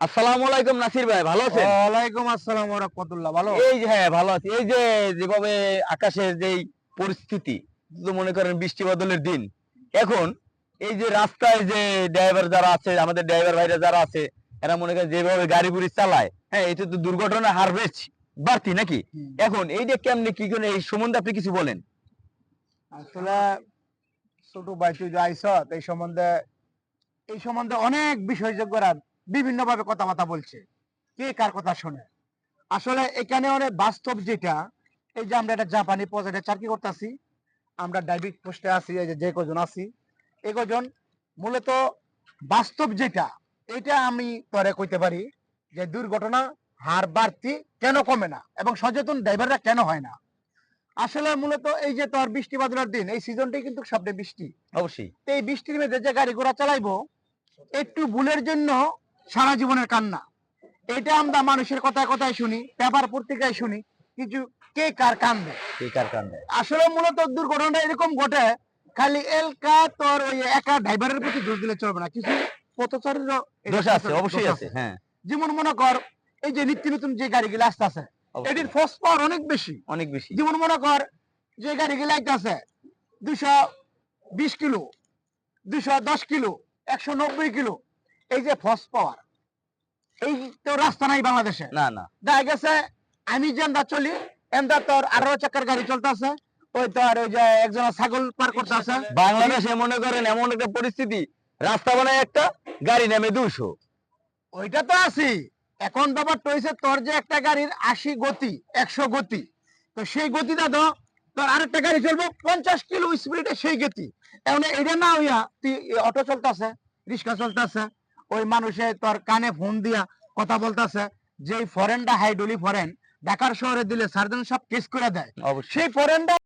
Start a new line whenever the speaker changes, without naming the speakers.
আসসালামু আলাইকুম নাসির ভাই ভালো আছেন?
ওয়ালাইকুম আসসালাম ওয়া রাহমাতুল্লাহ ভালো?
এই যে হ্যাঁ ভালো আছি। এই যে যেভাবে আকাশের যেই পরিস্থিতি তো মনে করেন বৃষ্টি বদলের দিন এখন এই যে রাস্তায় যে ড্রাইভার যারা আছে আমাদের ড্রাইভার ভাইরা যারা আছে এরা মনে করেন যেভাবে গাড়ি বুড়ি চালায় হ্যাঁ এটা তো দুর্ঘটনা হার বেশ বাড়তি নাকি? এখন এইটা কেমনি কি করে এই সম্বন্ধে আপনি কিছু বলেন।
আসলে ছোট তুই যে এই সম্বন্ধে এই সম্বন্ধে অনেক বিশেষজ্ঞরা বিভিন্ন ভাবে কথাবার্তা বলছে। কে কার কথা শোনে? আসলে এখানে অনেক বাস্তব যেটা এই যে আমরা একটা জাপানি প্রজেক্টে চাকরি করতেছি আমরা ডাইভিং পোস্টে আছি এই যে কজন আছি এই কজন মূলত বাস্তব যেটা এটা আমি তরে কইতে পারি যে দুর্ঘটনা হার বাড়তি কেন কমে না এবং সচেতন ড্রাইভাররা কেন হয় না। আসলে মূলত এই যে তোর বৃষ্টি বাদলার দিন এই সিজনটাই কিন্তু সবচেয়ে বৃষ্টি।
অবশ্যই।
এই বৃষ্টির মধ্যে যে গাড়ি ঘোড়া চালাইবো একটু ভুলের জন্য সারা জীবনের কান্না। এটা আমরা মানুষের কথায় কথায় শুনি পেপার পত্রিকায় শুনি কিছু কে কার কান্দে?
এই কারখানে
আসলে মূলত দুর্ঘটনাটা এরকম ঘটে খালি এলকা তোর ওই একা ড্রাইভারের প্রতি দোষ দিলে চলবে না কিছু পথচারীরও
দোষ আছে অবশ্যই আছে। হ্যাঁ।
যেমন মনে কর এই যে নিত্য নতুন যে গাড়িগুলো আসতে আছে এটির ফোর্স পাওয়ার অনেক বেশি।
অনেক বেশি।
যেমন মনে কর যে গাড়িগুলো আছে দুশো বিশ কিলো দুশো দশ কিলো একশো নব্বই কিলো এই যে ফস পাওয়ার এই তো রাস্তা নাই বাংলাদেশে।
না না।
দেখা গেছে আমি যেমন চলি এমদা তোর আঠারো চাকার গাড়ি চলতেছে ওই তোর ওই যে একজন ছাগল পার করতেছে।
বাংলাদেশে মনে করেন এমন একটা পরিস্থিতি রাস্তা বানায় একটা গাড়ি নামে দুশো
ওইটা তো আছি। এখন ব্যাপারটা হয়েছে তোর যে একটা গাড়ির আশি গতি একশো গতি তো সেই গতিটা তো তোর আরেকটা গাড়ি চলবো পঞ্চাশ কিলো স্পিডে সেই গতি। এখন এটা না হইয়া তুই অটো চলতেছে রিক্সা চলতেছে ওই মানুষে তোর কানে ফোন দিয়া কথা বলতেছে যে ফরেনটা হাইডলি ফরেন ঢাকার শহরে দিলে সার্জন সব কেস করে দেয়। সেই ফরেনটা